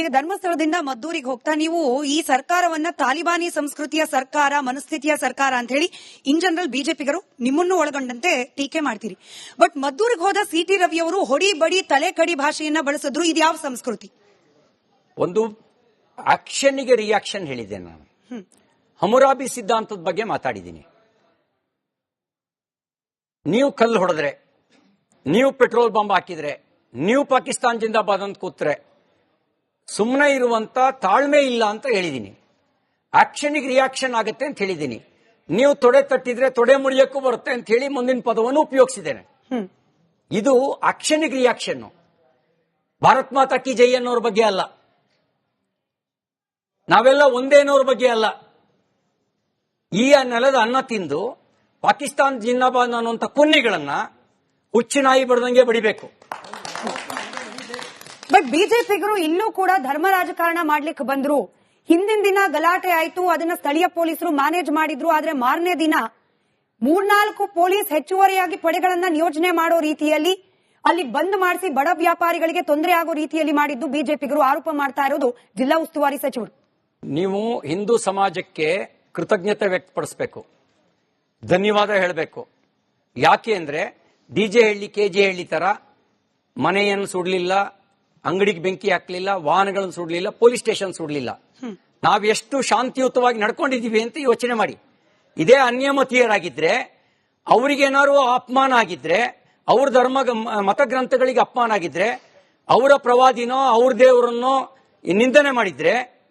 ಈಗ ಧರ್ಮಸ್ಥಳದಿಂದ ಮದ್ದೂರಿಗೆ ಹೋಗ್ತಾ ನೀವು ಈ ಸರ್ಕಾರವನ್ನ ತಾಲಿಬಾನಿ ಸಂಸ್ಕೃತಿಯ ಸರ್ಕಾರ, ಮನಸ್ಥಿತಿಯ ಸರ್ಕಾರ ಅಂತ ಹೇಳಿ ಇನ್ ಜನರಲ್ ಬಿಜೆಪಿಗರು ನಿಮ್ಮನ್ನು ಒಳಗೊಂಡಂತೆ ಟೀಕೆ ಮಾಡ್ತೀರಿ. ಬಟ್ ಮದ್ದೂರಿಗೆ ಹೋದ ಸಿ ಟಿ ರವಿ ಅವರು ಹೊಡಿ ಬಡಿ ತಲೆ ಕಡಿ ಭಾಷೆಯನ್ನ ಬಳಸಿದ್ರು, ಇದು ಯಾವ ಸಂಸ್ಕೃತಿ? ಒಂದು ಆಕ್ಷನ್ಗೆ ರಿಯಾಕ್ಷನ್ ಹೇಳಿದೆ ನಾನು. ಹಮುರಾಬಿ ಸಿದ್ಧಾಂತದ ಬಗ್ಗೆ ಮಾತಾಡಿದ್ದೀನಿ. ನೀವು ಕಲ್ಲು ಹೊಡೆದ್ರೆ, ನೀವು ಪೆಟ್ರೋಲ್ ಬಾಂಬ್ ಹಾಕಿದ್ರೆ, ನೀವು ಪಾಕಿಸ್ತಾನ ಜಿಂದಾಬಾದ್ ಅಂತ ಕೂತ್ರೆ ಸುಮ್ಮನೆ ಇರುವಂತ ತಾಳ್ಮೆ ಇಲ್ಲ ಅಂತ ಹೇಳಿದ್ದೀನಿ ಆಕ್ಷನ್ಗೆ ರಿಯಾಕ್ಷನ್ ಆಗುತ್ತೆ ಅಂತ ಹೇಳಿದ್ದೀನಿ ನೀವು ತೊಡೆ ತಟ್ಟಿದ್ರೆ ತೊಡೆ ಮುರಿಯಕ್ಕೂ ಬರುತ್ತೆ ಅಂತ ಹೇಳಿ ಮುಂದಿನ ಪದವನ್ನು ಉಪಯೋಗಿಸಿದ್ದೇನೆ. ಇದು ಆಕ್ಷನ್ಗೆ ರಿಯಾಕ್ಷನ್ ಭಾರತ್ ಮಾತಾ ಕಿ ಜೈ ಅನ್ನೋರ ಬಗ್ಗೆ ಅಲ್ಲ. ನಾವೆಲ್ಲ ಒಂದೇ ಅನ್ನೋರ ಬಗ್ಗೆ ಅಲ್ಲ. ಈ ನೆಲದ ಅನ್ನ ತಿಂದು ಪಾಕಿಸ್ತಾನ ಜಿಂದಾಬಾದ್ ಅನ್ನುವಂಥ ಕುನ್ನಿಗಳನ್ನ ಹುಚ್ಚು ನಾಯಿ ಬಡ್ದಂಗೆ ಬಡಿಬೇಕು. ಬಟ್ ಬಿಜೆಪಿಗರು ಇನ್ನೂ ಕೂಡ ಧರ್ಮ ರಾಜಕಾರಣ ಮಾಡ್ಲಿಕ್ಕೆ ಬಂದ್ರು. ಹಿಂದಿನ ದಿನ ಗಲಾಟೆ ಆಯ್ತು, ಅದನ್ನ ಸ್ಥಳೀಯ ಪೊಲೀಸರು ಮ್ಯಾನೇಜ್ ಮಾಡಿದ್ರು, ಆದ್ರೆ ಮಾರನೇ ದಿನ ಮೂರ್ನಾಲ್ಕು ಪೊಲೀಸ್ ಹೆಚ್ಚುವರಿಯಾಗಿ ಪಡೆಗಳನ್ನ ನಿಯೋಜನೆ ಮಾಡೋ ರೀತಿಯಲ್ಲಿ, ಅಲ್ಲಿ ಬಂದ್ ಮಾಡಿಸಿ ಬಡ ವ್ಯಾಪಾರಿಗಳಿಗೆ ತೊಂದರೆ ಆಗೋ ರೀತಿಯಲ್ಲಿ ಮಾಡಿದ್ದು ಬಿಜೆಪಿಗರು ಆರೋಪ ಮಾಡ್ತಾ ಇರೋದು ಜಿಲ್ಲಾ ಉಸ್ತುವಾರಿ ಸಚಿವರು. ನೀವು ಹಿಂದೂ ಸಮಾಜಕ್ಕೆ ಕೃತಜ್ಞತೆ ವ್ಯಕ್ತಪಡಿಸಬೇಕು. ಧನ್ಯವಾದ ಹೇಳಬೇಕು. ಯಾಕೆ ಅಂದ್ರೆ ಡಿಜೆ ಹಳ್ಳಿ ಕೆಜೆ ಹಳ್ಳಿ ತರ ಮನೆಯನ್ನು ಸುಡ್ಲಿಲ್ಲ ಅಂಗಡಿಗೆ ಬೆಂಕಿ ಹಾಕ್ಲಿಲ್ಲ, ವಾಹನಗಳನ್ನು ಸುಡಲಿಲ್ಲ, ಪೊಲೀಸ್ ಸ್ಟೇಷನ್ ಸುಡ್ಲಿಲ್ಲ. ನಾವೆಷ್ಟು ಶಾಂತಿಯುತವಾಗಿ ನಡ್ಕೊಂಡಿದ್ದೀವಿ ಅಂತ ಯೋಚನೆ ಮಾಡಿ. ಇದೇ ಅನ್ಯಮತೀಯರಾಗಿದ್ರೆ ಅವರಿಗೇನಾದ್ರು ಅಪಮಾನ ಆಗಿದ್ರೆ, ಅವ್ರ ಧರ್ಮ ಮತಗ್ರಂಥಗಳಿಗೆ ಅಪಮಾನ ಆಗಿದ್ರೆ, ಅವರ ಪ್ರವಾದಿನೋ, ಅವ್ರ ದೇವರನ್ನೋ ನಿಂದನೆ ಮಾಡಿದ್ರೆ,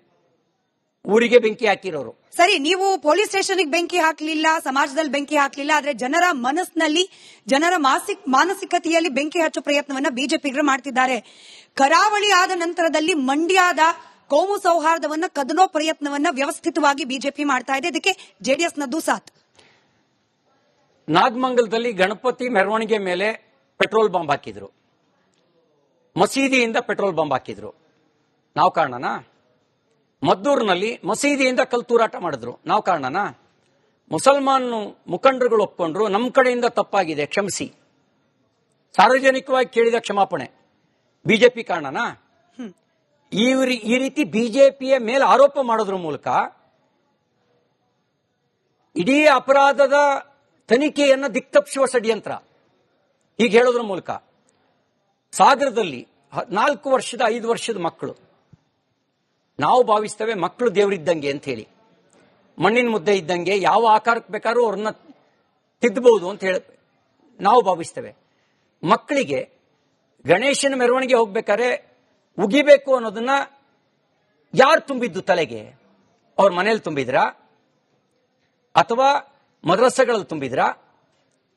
ಊರಿಗೆ ಬೆಂಕಿ ಹಾಕಿರೋರು. ಸರಿ, ನೀವು ಪೊಲೀಸ್ ಸ್ಟೇಷನ್ಗೆ ಬೆಂಕಿ ಹಾಕ್ಲಿಲ್ಲ, ಸಮಾಜದಲ್ಲಿ ಬೆಂಕಿ ಹಾಕ್ಲಿಲ್ಲ, ಆದ್ರೆ ಜನರ ಮನಸ್ಸಿನಲ್ಲಿ, ಜನರ ಮಾಸಿಕ್, ಮಾನಸಿಕತೆಯಲ್ಲಿ ಬೆಂಕಿ ಹಚ್ಚೋ ಪ್ರಯತ್ನವನ್ನ ಬಿಜೆಪಿಗರು ಮಾಡ್ತಿದ್ದಾರೆ. ಕರಾವಳಿ ಆದ ನಂತರದಲ್ಲಿ ಮಂಡ್ಯದ ಕೋಮು ಸೌಹಾರ್ದವನ್ನ ಕದನೋ ಪ್ರಯತ್ನವನ್ನ ವ್ಯವಸ್ಥಿತವಾಗಿ ಬಿಜೆಪಿ ಮಾಡ್ತಾ ಇದೆ. ಇದಕ್ಕೆ ಜೆಡಿಎಸ್ ನದ್ದು ಸಾತ್ ನಾಗಮಂಗಲದಲ್ಲಿ ಗಣಪತಿ ಮೆರವಣಿಗೆ ಮೇಲೆ ಪೆಟ್ರೋಲ್ ಬಾಂಬ್ ಹಾಕಿದ್ರು. ಮಸೀದಿಯಿಂದ ಪೆಟ್ರೋಲ್ ಬಾಂಬ್ ಹಾಕಿದ್ರು. ನಾವು ಕಾರಣನಾ? ಮದ್ದೂರಿನಲ್ಲಿ ಮಸೀದಿಯಿಂದ ಕಲ್ ತೂರಾಟ ಮಾಡಿದ್ರು. ನಾವು ಕಾರಣನಾ? ಮುಸಲ್ಮಾನ್ ಮುಖಂಡರುಗಳು ಒಪ್ಕೊಂಡ್ರು ನಮ್ಮ ಕಡೆಯಿಂದ ತಪ್ಪಾಗಿದೆ ಕ್ಷಮಿಸಿ. ಸಾರ್ವಜನಿಕವಾಗಿ ಕೇಳಿದ ಕ್ಷಮಾಪಣೆ. ಬಿಜೆಪಿ ಕಾರಣನಾ? ಈ ರೀ- ಈ ರೀತಿ ಬಿಜೆಪಿಯ ಮೇಲೆ ಆರೋಪ ಮಾಡೋದ್ರ ಮೂಲಕ ಇಡೀ ಅಪರಾಧದ ತನಿಖೆಯನ್ನು ದಿಕ್ತಪ್ಪಿಸುವ ಷಡ್ಯಂತ್ರ. ಹೀಗೆ ಹೇಳೋದ್ರ ಮೂಲಕ. ಸಾಗರದಲ್ಲಿ ನಾಲ್ಕು ವರ್ಷದ ಐದು ವರ್ಷದ ಮಕ್ಕಳು. ನಾವು ಭಾವಿಸ್ತೇವೆ ಮಕ್ಕಳು ದೇವರಿದ್ದಂಗೆ ಅಂತ ಹೇಳಿ. ಮಣ್ಣಿನ ಮುದ್ದೆ ಇದ್ದಂಗೆ ಯಾವ ಆಕಾರಕ್ಕೆ ಬೇಕಾದ್ರೂ ಅವ್ರನ್ನ ತಿದ್ದಬಹುದು ಅಂತ ಹೇಳಿ ನಾವು ಭಾವಿಸ್ತೇವೆ. ಮಕ್ಕಳಿಗೆ ಗಣೇಶನ ಮೆರವಣಿಗೆ ಹೋಗ್ಬೇಕಾದ್ರೆ ಉಗಿಬೇಕು ಅನ್ನೋದನ್ನ ಯಾರು ತುಂಬಿದ್ದು ತಲೆಗೆ? ಅವ್ರ ಮನೇಲಿ ತುಂಬಿದ್ರಾ? ಅಥವಾ ಮದ್ರಸಗಳಲ್ಲಿ ತುಂಬಿದ್ರಾ?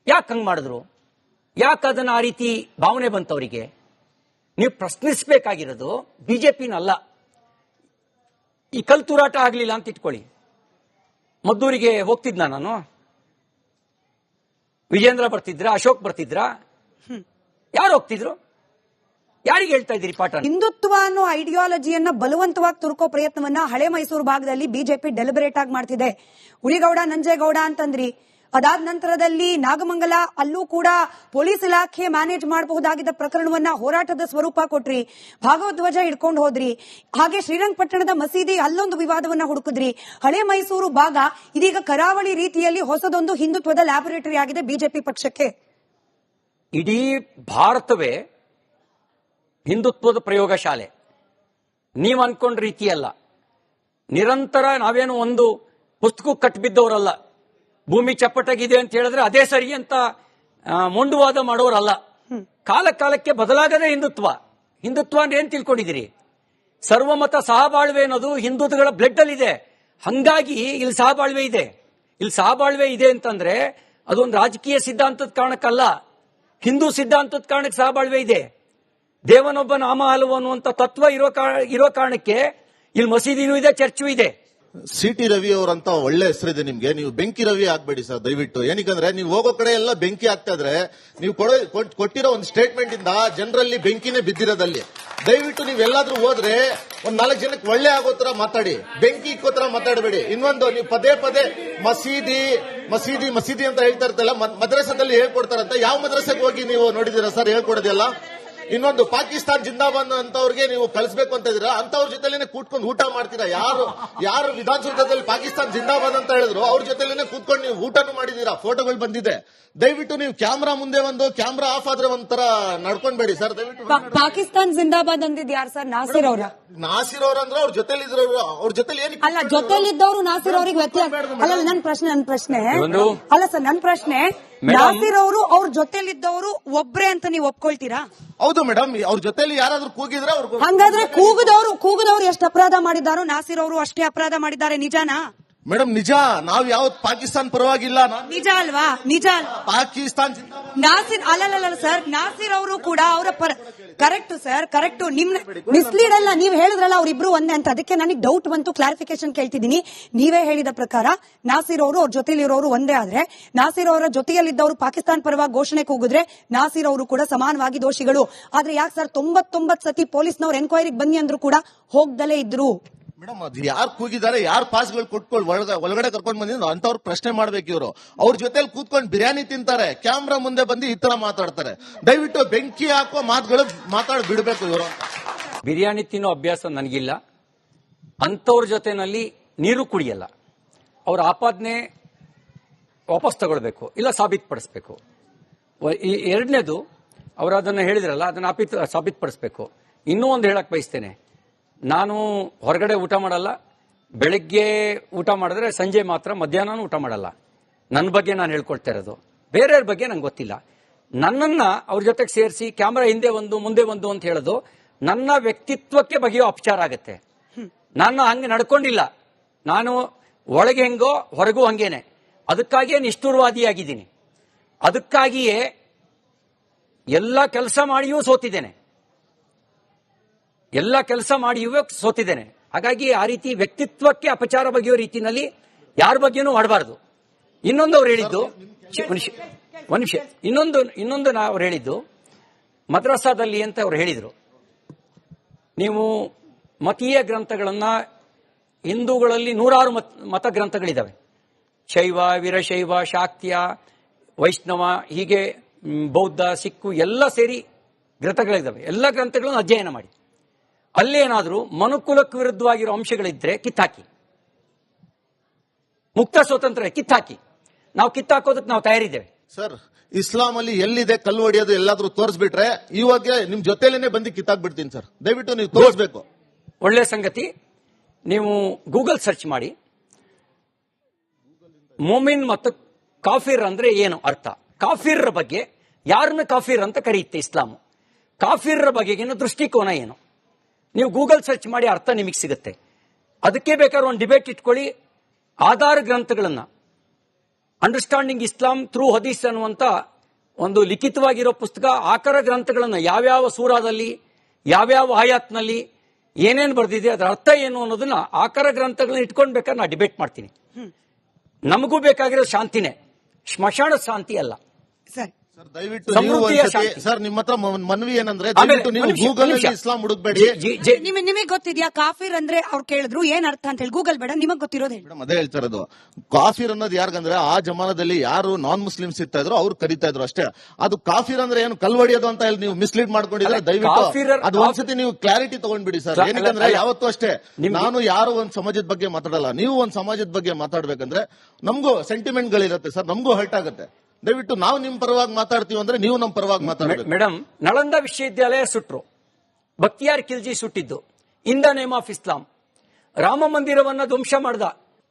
ಯಾಕೆ ಹಂಗ್ ಮಾಡಿದ್ರು? ಯಾಕೆ ಅದನ್ನ ಆ ರೀತಿ ಭಾವನೆ ಬಂತವರಿಗೆ? ನೀವು ಪ್ರಶ್ನಿಸಬೇಕಾಗಿರೋದು ಬಿಜೆಪಿನಲ್ಲ. ಈ ಕಲ್ ತೂರಾಟ ಆಗ್ಲಿಲ್ಲ ಅಂತ ಇಟ್ಕೊಳ್ಳಿ. ಮದ್ದೂರಿಗೆ ಹೋಗ್ತಿದ್ನ ನಾನು? ವಿಜೇಂದ್ರ ಬರ್ತಿದ್ರ ಅಶೋಕ್ ಬರ್ತಿದ್ರ? ಯಾರು ಹೋಗ್ತಿದ್ರು? ಯಾರಿಗೆ ಹೇಳ್ತಾ ಇದ್ದೀರಿ ಪಾಠ? ಹಿಂದುತ್ವ ಅನ್ನೋ ಐಡಿಯಾಲಜಿಯನ್ನ ಬಲವಂತವಾಗಿ ತುರ್ಕೋ ಪ್ರಯತ್ನವನ್ನ ಹಳೆ ಮೈಸೂರು ಭಾಗದಲ್ಲಿ ಬಿಜೆಪಿ ಡೆಲಿಬರೇಟ್ ಆಗಿ ಮಾಡ್ತಿದೆ. ಹುಲಿಗೌಡ ನಂಜೇಗೌಡ ಅಂತಂದ್ರಿ. ಅದಾದ ನಂತರದಲ್ಲಿ ನಾಗಮಂಗಲ ಅಲ್ಲೂ ಕೂಡ ಪೊಲೀಸ್ ಇಲಾಖೆ ಮ್ಯಾನೇಜ್ ಮಾಡಬಹುದಾಗಿದ್ದ ಪ್ರಕರಣವನ್ನ ಹೋರಾಟದ ಸ್ವರೂಪ ಕೊಟ್ರಿ, ಭಾಗವಧ್ವಜ ಹಿಡ್ಕೊಂಡು ಹೋದ್ರಿ. ಹಾಗೆ ಶ್ರೀರಂಗಪಟ್ಟಣದ ಮಸೀದಿ ಅಲ್ಲೊಂದು ವಿವಾದವನ್ನ ಹುಡುಕಿದ್ರಿ. ಹಳೆ ಮೈಸೂರು ಭಾಗ ಇದೀಗ ಕರಾವಳಿ ರೀತಿಯಲ್ಲಿ ಹೊಸದೊಂದು ಹಿಂದುತ್ವದ ಲ್ಯಾಬೊರೇಟರಿ ಆಗಿದೆ ಬಿಜೆಪಿ ಪಕ್ಷಕ್ಕೆ. ಇಡೀ ಭಾರತವೇ ಹಿಂದುತ್ವದ ಪ್ರಯೋಗಶಾಲೆ. ನೀವು ಅನ್ಕೊಂಡ ರೀತಿಯಲ್ಲ. ನಿರಂತರ ನಾವೇನು ಒಂದು ಪುಸ್ತಕ ಕಟ್ಟಿಬಿದ್ದವರಲ್ಲ ಭೂಮಿ ಚಪ್ಪಟಾಗಿದೆ ಅಂತ ಹೇಳಿದ್ರೆ ಅದೇ ಸರಿ ಅಂತ ಮೊಂಡುವಾದ ಮಾಡೋರಲ್ಲ. ಕಾಲ ಕಾಲಕ್ಕೆ ಬದಲಾಗದೇ ಹಿಂದುತ್ವ. ಹಿಂದುತ್ವ ಅಂದ್ರೆ ಏನ್ ತಿಳ್ಕೊಂಡಿದ್ದೀರಿ? ಸರ್ವಮತ ಸಹಬಾಳ್ವೆ ಅನ್ನೋದು ಹಿಂದುತ್ವಗಳ ಬ್ಲಡ್ ಅಲ್ಲಿ ಇದೆ ಹಂಗಾಗಿ ಇಲ್ಲಿ ಸಹಬಾಳ್ವೆ ಇದೆ. ಇಲ್ಲಿ ಸಹಬಾಳ್ವೆ ಇದೆ ಅಂತಂದ್ರೆ ಅದೊಂದು ರಾಜಕೀಯ ಸಿದ್ಧಾಂತದ ಕಾರಣಕ್ಕಲ್ಲ. ಹಿಂದೂ ಸಿದ್ಧಾಂತದ ಕಾರಣಕ್ಕೆ ಸಹಬಾಳ್ವೆ ಇದೆ. ದೇವನೊಬ್ಬ ನಾಮ ಹಲವು ಅನ್ನುವಂಥ ತತ್ವ ಇರೋ ಕಾ- ಇರೋ ಕಾರಣಕ್ಕೆ ಇಲ್ಲಿ ಮಸೀದಿನೂ ಇದೆ ಚರ್ಚು ಇದೆ. ಸಿ ಟಿ ರವಿ ಅವರಂತ ಒಳ್ಳೆ ಹೆಸರಿದೆ ನಿಮ್ಗೆ. ನೀವು ಬೆಂಕಿ ರವಿ ಆಗ್ಬೇಡಿ ಸರ್, ದಯವಿಟ್ಟು. ಏನಕ್ಕಂದ್ರೆ ನೀವು ಹೋಗೋ ಕಡೆ ಎಲ್ಲ ಬೆಂಕಿ ಆಗ್ತಾ ಇದ್ರೆ ನೀವು ಕೊಟ್ಟಿರೋ ಒಂದು ಸ್ಟೇಟ್ಮೆಂಟ್ ಇಂದ ಜನರಲ್ಲಿ ಬೆಂಕಿನೇ ಬಿದ್ದಿರೋದಲ್ಲಿ. ದಯವಿಟ್ಟು ನೀವು ಎಲ್ಲಾದ್ರೂ ಹೋದ್ರೆ ಒಂದ್ ನಾಲ್ಕು ಜನಕ್ಕೆ ಒಳ್ಳೆ ಆಗೋ ತರ ಮಾತಾಡಿ. ಬೆಂಕಿ ಇಕ್ಕೋ ತರ ಮಾತಾಡಬೇಡಿ. ಇನ್ನೊಂದು, ನೀವು ಪದೇ ಪದೇ ಮಸೀದಿ ಮಸೀದಿ ಮಸೀದಿ ಅಂತ ಹೇಳ್ತಾ ಇರ್ತಲ್ಲ ಮದ್- ಮದ್ರಸದಲ್ಲಿ ಹೇಳ್ಕೊಡ್ತಾರಂತ. ಯಾವ ಮದ್ರಸೆಗೆ ಹೋಗಿ ನೀವು ನೋಡಿದೀರಾ ಸರ್? ಹೇಳ್ಕೊಡೋದಿಲ್ಲ? ಇನ್ನೊಂದು ಪಾಕಿಸ್ತಾನ್ ಜಿಂದಾಬಾದ್ ಅಂತವ್ರಿಗೆ ನೀವು ಕಳಿಸ್ಬೇಕು ಅಂತ ಇದೀರಾ ಅಂತವ್ರ ಜೊತೆಲೇನೆ ಕೂತ್ಕೊಂಡು ಊಟ ಮಾಡ್ತೀರಾ? ಯಾರು ಯಾರು ವಿಧಾನಸೌಧದಲ್ಲಿ ಪಾಕಿಸ್ತಾನ್ ಜಿಂದಾಬಾದ್ ಅಂತ ಹೇಳಿದ್ರು ಅವ್ರ ಜೊತೆಲೇನೆ ಕೂತ್ಕೊಂಡು ನೀವು ಊಟನೂ ಮಾಡಿದೀರಾ ಫೋಟೋಗಳು ಬಂದಿದೆ. ದಯವಿಟ್ಟು ನೀವು ಕ್ಯಾಮ್ರಾ ಮುಂದೆ ಒಂದು ಕ್ಯಾಮ್ರಾ ಆಫ್ ಆದ್ರೆ ಒಂಥರ ನಡ್ಕೊಂಡ್ಬೇಡಿ ಸರ್ ದಯವಿಟ್ಟು ಪಾಕಿಸ್ತಾನ್ ಜಿಂದಾಬಾದ್ ಅಂದಿದ್ ಯಾರು ಸರ್? ನಾಸಿರ್ ಅವ್ರ? ನಾಸಿರ್ ಅವ್ರ ಅಂದ್ರೆ ಅವ್ರ ಜೊತೆಲಿ ಇದ್ರವ್ರು ಅವ್ರ ಜೊತೆಲಿ ಏನು ಅಲ್ಲ ಜೊತೆಲಿದ್ದವರು ನಾಸಿರ್ ಅವ್ರಿಗೆ ವ್ಯತ್ಯಾಸ ಅಲ್ಲ ನನ್ನ ಪ್ರಶ್ನೆ ನನ್ನ ಪ್ರಶ್ನೆ. ಅಲ್ಲ ಸರ್ ನನ್ ಪ್ರಶ್ನೆ ನಾಸಿರ್ ಅವರು ಅವ್ರ ಜೊತೆಲಿದ್ದವರು ಒಬ್ರೇ ಅಂತ ನೀವು ಒಪ್ಕೊಳ್ತೀರಾ? ಹೌದು ಮೇಡಮ್ ಅವ್ರ ಜೊತೆಲಿ ಯಾರಾದ್ರೂ ಕೂಗಿದ್ರೆ ಅವ್ರು ಹಂಗಾದ್ರೆ ಕೂಗದವರು ಕೂಗದವ್ರು ಎಷ್ಟು ಅಪರಾಧ ಮಾಡಿದಾರೋ ನಾಸಿರ್ ಅವರು ಅಷ್ಟೇ ಅಪರಾಧ ಮಾಡಿದ್ದಾರೆ ನಿಜಾನಾ? ಮೇಡಮ್ ನಿಜ ನಾವ್ ಯಾವತ್ ಪಾಕಿಸ್ತಾನ್ ಪರವಾಗಿಲ್ಲ. ನಿಜ ಅಲ್ವಾ? ನಿಜ ಪಾಕಿಸ್ತಾನ್ ನಾಸಿರ್ ಅಲ್ಲಲ್ಲ ಸರ್ ನಾಸಿರ್ ಅವರು ಕೂಡ ಅವರ ಪರ ಕರೆಕ್ಟ್ ಸರ್ ಕರೆಕ್ಟ್ ನಿಮ್ ಮಿಸ್ಲೀಡ್ ಅಲ್ಲ ನೀವ್ ಹೇಳಿದ್ರಲ್ಲ ಅವ್ರಿಬ್ರು ಒಂದೇ ಅಂತ. ಅದಕ್ಕೆ ನನಗೆ ಡೌಟ್ ಬಂತು ಕ್ಲಾರಿಫಿಕೇಶನ್ ಕೇಳ್ತಿದ್ದೀನಿ. ನೀವೇ ಹೇಳಿದ ಪ್ರಕಾರ ನಾಸಿರ್ ಅವರು ಅವ್ರ ಜೊತೆಲಿರೋರು ಒಂದೇ ಆದ್ರೆ ನಾಸಿರ್ ಅವರ ಜೊತೆಯಲ್ಲಿದ್ದವರು ಪಾಕಿಸ್ತಾನ ಪರವಾಗಿ ಘೋಷಣೆ ಕೂಗಿದ್ರೆ ನಾಸಿರ್ ಅವರು ಕೂಡ ಸಮಾನವಾಗಿ ದೋಷಿಗಳು. ಆದ್ರೆ ಯಾಕೆ ಸರ್ ತೊಂಬತ್ತೊಂಬತ್ ಸತಿ ಪೊಲೀಸ್ನವ್ರು ಎನ್ಕ್ವೈರಿಗೆ ಬನ್ನಿ ಅಂದ್ರು ಕೂಡ ಹೋಗ್ದಲೇ ಇದ್ರು. ಮೇಡಮ್, ಅದು ಯಾರು ಕೂಗಿದ್ದಾರೆ, ಯಾರು ಪಾಸ್ಗಳು ಕೊಟ್ಕೊಂಡು ಒಳಗ ಒಳಗಡೆ ಕರ್ಕೊಂಡು ಬಂದಿದ್ರು ಅಂತವ್ರು ಪ್ರಶ್ನೆ ಮಾಡ್ಬೇಕು ಇವರು. ಅವ್ರ ಜೊತೆಲಿ ಕೂತ್ಕೊಂಡು ಬಿರಿಯಾನಿ ತಿಂತಾರೆ, ಕ್ಯಾಮ್ರಾ ಮುಂದೆ ಬಂದು ಈ ತರ ಮಾತಾಡ್ತಾರೆ. ದಯವಿಟ್ಟು ಬೆಂಕಿ ಹಾಕುವ ಮಾತುಗಳು ಮಾತಾಡ್ ಬಿಡ್ಬೇಕು ಇವರು. ಬಿರಿಯಾನಿ ತಿನ್ನೋ ಅಭ್ಯಾಸ ನನಗಿಲ್ಲ. ಅಂಥವ್ರ ಜೊತೆನಲ್ಲಿ ನೀರು ಕುಡಿಯಲ್ಲ. ಅವ್ರ ಆಪಾದನೆ ವಾಪಸ್ ತಗೊಳ್ಬೇಕು, ಇಲ್ಲ ಸಾಬೀತುಪಡಿಸ್ಬೇಕು. ಈ ಎರಡನೇದು, ಅವರು ಅದನ್ನು ಹೇಳಿದ್ರಲ್ಲ, ಅದನ್ನು ಆಪೀತ್ ಸಾಬೀತುಪಡಿಸ್ಬೇಕು. ಇನ್ನೂ ಒಂದು ಹೇಳಕ್ ಬಯಸ್ತೇನೆ. ನಾನು ಹೊರಗಡೆ ಊಟ ಮಾಡಲ್ಲ. ಬೆಳಗ್ಗೆ ಊಟ ಮಾಡಿದ್ರೆ ಸಂಜೆ ಮಾತ್ರ ಮಧ್ಯಾಹ್ನ ಊಟ ಮಾಡಲ್ಲ. ನನ್ನ ಬಗ್ಗೆ ನಾನು ಹೇಳ್ಕೊಳ್ತಾ ಇರೋದು. ಬೇರೆಯವ್ರ ಬಗ್ಗೆ ನಂಗೆ ಗೊತ್ತಿಲ್ಲ. ನನ್ನನ್ನ ಅವ್ರ ಜೊತೆಗೆ ಸೇರಿಸಿ ಕ್ಯಾಮ್ರಾ ಹಿಂದೆ ಒಂದು, ಮುಂದೆ ಒಂದು ಅಂತ ಹೇಳೋದು ನನ್ನ ವ್ಯಕ್ತಿತ್ವಕ್ಕೆ ಬಗೆಯೋ ಅಪಚಾರ ಆಗುತ್ತೆ. ನಾನು ಹಂಗೆ ನಡ್ಕೊಂಡಿಲ್ಲ. ನಾನು ಒಳಗೆ ಹೆಂಗೋ ಹೊರಗೂ ಹಂಗೇನೆ. ಅದಕ್ಕಾಗಿಯೇ ನಿಷ್ಠುರವಾದಿಯಾಗಿದ್ದೀನಿ. ಅದಕ್ಕಾಗಿಯೇ ಎಲ್ಲ ಕೆಲಸ ಮಾಡಿಯೂ ಸೋತಿದ್ದೇನೆ. ಎಲ್ಲ ಕೆಲಸ ಮಾಡಿ ಮಾಡಿಯೂ ಸೋತಿದ್ದೇನೆ. ಹಾಗಾಗಿ ಆ ರೀತಿ ವ್ಯಕ್ತಿತ್ವಕ್ಕೆ ಅಪಚಾರ ಬಗೆಯೋ ರೀತಿನಲ್ಲಿ ಯಾರ ಬಗ್ಗೆನೂ ಮಾಡಬಾರ್ದು ಇನ್ನೊಂದು ಅವ್ರು ಹೇಳಿದ್ದು ಮನುಷ್ಯ ಮನುಷ್ಯ ನಿಮಿಷ ಇನ್ನೊಂದು ಇನ್ನೊಂದು ನಾ ಅವ್ರು ಹೇಳಿದ್ದು ಮದ್ರಾಸಾದಲ್ಲಿ ಅಂತ ಅವ್ರು ಹೇಳಿದರು. ನೀವು ಮತೀಯ ಗ್ರಂಥಗಳನ್ನ ಹಿಂದೂಗಳಲ್ಲಿ ನೂರಾರು ಮತ್ ಮತ ಗ್ರಂಥಗಳಿದ್ದಾವೆ ಶೈವ ವೀರಶೈವ ಶಾಕ್ತಿಯ ವೈಷ್ಣವ ಹೀಗೆ ಬೌದ್ಧ ಸಿಕ್ಕು ಎಲ್ಲ ಸೇರಿ ಗ್ರಂಥಗಳಿದ್ದಾವೆ ಎಲ್ಲ ಗ್ರಂಥಗಳನ್ನು ಅಧ್ಯಯನ ಮಾಡಿ. ಅಲ್ಲೇನಾದರೂ ಮನುಕುಲಕ್ಕೆ ವಿರುದ್ಧವಾಗಿರೋ ಅಂಶಗಳಿದ್ರೆ ಕಿತ್ತಾಕಿ. ಮುಕ್ತ ಸ್ವತಂತ್ರ ಕಿತ್ತಾಕಿ. ನಾವು ಕಿತ್ತಾಕೋದಕ್ಕೆ ನಾವು ತಯಾರಿದ್ದೇವೆ. ಸರ್ ಇಸ್ಲಾಂ ಅಲ್ಲಿ ಎಲ್ಲಿದೆ ಕಲ್ಲು ಹೊಡೆಯೋದು ಎಲ್ಲಾದ್ರೂ ತೋರಿಸ್ಬಿಟ್ರೆ ಇವಾಗ ನಿಮ್ ಜೊತೆಲೇನೆ ಬಂದು ಕಿತ್ತಾಕ್ಬಿಡ್ತೀನಿ ಸರ್. ದಯವಿಟ್ಟು ನೀವು ತೋರಿಸ್ಬೇಕು. ಒಳ್ಳೆ ಸಂಗತಿ. ನೀವು ಗೂಗಲ್ ಸರ್ಚ್ ಮಾಡಿ. ಮೊಮಿನ್ ಮತ್ತು ಕಾಫಿರ್ ಅಂದ್ರೆ ಏನು ಅರ್ಥ? ಕಾಫಿರ್ರ ಬಗ್ಗೆ ಯಾರನ್ನ ಕಾಫಿರ್ ಅಂತ ಕರೆಯುತ್ತೆ ಇಸ್ಲಾಮು? ಕಾಫಿರ್ರ ಬಗೆಗಿನ ದೃಷ್ಟಿಕೋನ ಏನು? ನೀವು ಗೂಗಲ್ ಸರ್ಚ್ ಮಾಡಿ ಅರ್ಥ ನಿಮಗೆ ಸಿಗುತ್ತೆ. ಅದಕ್ಕೆ ಬೇಕಾದ್ರೆ ಒಂದು ಡಿಬೇಟ್ ಇಟ್ಕೊಳ್ಳಿ. ಆಧಾರ ಗ್ರಂಥಗಳನ್ನ. ಅಂಡರ್ಸ್ಟ್ಯಾಂಡಿಂಗ್ ಇಸ್ಲಾಂ ಥ್ರೂ ಹದೀಸ್ ಅನ್ನುವಂತ ಒಂದು ಲಿಖಿತವಾಗಿರೋ ಪುಸ್ತಕ. ಆಕರ ಗ್ರಂಥಗಳನ್ನು ಯಾವ್ಯಾವ ಸೂರಾದಲ್ಲಿ ಯಾವ್ಯಾವ ಆಯಾತ್ನಲ್ಲಿ ಏನೇನು ಬರೆದಿದೆ ಅದರ ಅರ್ಥ ಏನು ಅನ್ನೋದನ್ನ ಆಕರ ಗ್ರಂಥಗಳನ್ನ ಇಟ್ಕೊಂಡು ಬೇಕಾದ್ರೆ ನಾ ಡಿಬೇಟ್ ಮಾಡ್ತೀನಿ. ನಮಗೂ ಬೇಕಾಗಿರೋ ಶಾಂತಿನೇ. ಸ್ಮಶಾನ ಶಾಂತಿ ಅಲ್ಲ. ಸರ್. ದಯವಿಟ್ಟು. ಸರ್ ನಿಮ್ಮ ಹತ್ರ ಮನವಿ ಏನಂದ್ರೆ ದಯವಿಟ್ಟು ನೀವು ಗೂಗಲ್ ಇಸ್ಲಾಂ ಹುಡುಕ್ಬೇಡಿ. ನಿಮಗೆ ನಿಮಗೆ ಗೊತ್ತಿದ್ಯಾ ಕಾಫಿರ್ ಅಂದ್ರೆ ಅವ್ರು ಕೇಳಿದ್ರು ಏನ್ ಅರ್ಥ ಅಂತ ಹೇಳಿ. ಗೂಗಲ್ ಬೇಡ ನಿಮಗ್ ಗೊತ್ತಿರೋದು ಮೇಡಮ್ ಅದೇ ಹೇಳ್ತಾ ಇರೋದು. ಕಾಫಿರ್ ಅನ್ನೋದು ಯಾರ್ಗಂದ್ರೆ ಆ ಜಮಾನದಲ್ಲಿ ಯಾರು ನಾನ್ ಮುಸ್ಲಿಮ್ಸ್ ಇರ್ತಾ ಇದ್ರು ಅವ್ರು ಕರಿತಾ ಇದ್ರು ಅಷ್ಟೇ. ಅದು ಕಾಫಿರ್ ಅಂದ್ರೆ ಏನು ಕಲ್ವಡಿಯೋದು ಅಂತ ಹೇಳಿ ನೀವು ಮಿಸ್ಲೀಡ್ ಮಾಡ್ಕೊಂಡಿದ್ರೆ ದಯವಿಟ್ಟು ಅದು ಒಂದ್ಸತಿ ನೀವು ಕ್ಲಾರಿಟಿ ತಗೊಂಡ್ಬಿಡಿ ಸರ್. ಏನಕ್ಕಂದ್ರೆ. ಯಾವತ್ತೂ ಅಷ್ಟೇ ನಾನು ಯಾರು ಒಂದ್ ಸಮಾಜದ ಬಗ್ಗೆ ಮಾತಾಡಲ್ಲ. ನೀವು ಒಂದ್ ಸಮಾಜದ ಬಗ್ಗೆ ಮಾತಾಡ್ಬೇಕಂದ್ರೆ ನಮಗೂ ಸೆಂಟಿಮೆಂಟ್ ಗಳಿರುತ್ತೆ ಸರ್. ನಮಗೂ ಹರ್ಟ್ ಆಗುತ್ತೆ. ದಯವಿಟ್ಟು ನಾವು ನಿಮ್ ಪರವಾಗಿ ಮಾತಾಡ್ತೀವಿ ಅಂದ್ರೆ ನೀವು ನಮ್ಮ ಪರವಾಗಿ ಮಾತಾಡಬೇಕು. ಮೇಡಮ್ ನಳಂದ ವಿಶ್ವವಿದ್ಯಾಲಯ ಸುಟ್ರು. Bakhtiyar Khilji ಸುಟ್ಟಿದ್ದು. In the name of Islam. Rama ಮಂದಿರವನ್ನ ಧ್ವಂಸ ಮಾಡ್ದ.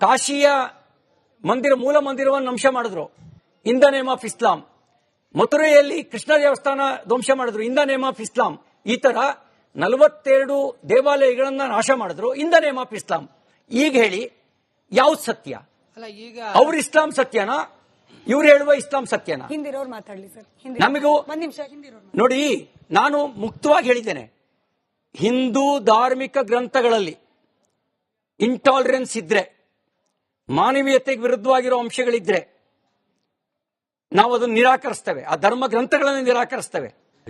ಕಾಶಿಯ ಮಂದಿರ ಮೂಲ ಮಂದಿರವನ್ನು ಧ್ವಂಸ ಮಾಡಿದ್ರು. In the name of Islam. ಮಥುರೆಯಲ್ಲಿ Krishna ದೇವಸ್ಥಾನ ಧ್ವಂಸ ಮಾಡಿದ್ರು. In the name of Islam. ಈ ತರ ನಲವತ್ತೆರಡು ದೇವಾಲಯಗಳನ್ನ ನಾಶ ಮಾಡಿದ್ರು. In the name of Islam. ಈಗ ಹೇಳಿ ಯಾವ್ದು ಸತ್ಯ? ಅಲ್ಲ ಈಗ ಅವ್ರ ಇಸ್ಲಾಂ ಸತ್ಯನಾ? ಇವ್ರು ಹೇಳುವ ಇಸ್ಲಾಂ ಸತ್ಯನ? ಹಿಂದಿರೋರು ಮಾತಾಡ್ಲಿ ಸರ್. ನಮಗೂ ಒಂದ್ ನಿಮಿಷ ಹಿಂದಿರೋರು ನೋಡಿ ನಾನು ಮುಕ್ತವಾಗಿ ಹೇಳಿದ್ದೇನೆ. ಹಿಂದೂ ಧಾರ್ಮಿಕ ಗ್ರಂಥಗಳಲ್ಲಿ ಇಂಟಾಲರೆನ್ಸ್ ಇದ್ರೆ ಮಾನವೀಯತೆಗೆ ವಿರುದ್ಧವಾಗಿರೋ ಅಂಶಗಳಿದ್ರೆ ನಾವು ಅದನ್ನು ನಿರಾಕರಿಸ್ತೇವೆ. ಆ ಧರ್ಮ ಗ್ರಂಥಗಳನ್ನು ನಿರಾಕರಿಸ್ತೇವೆ.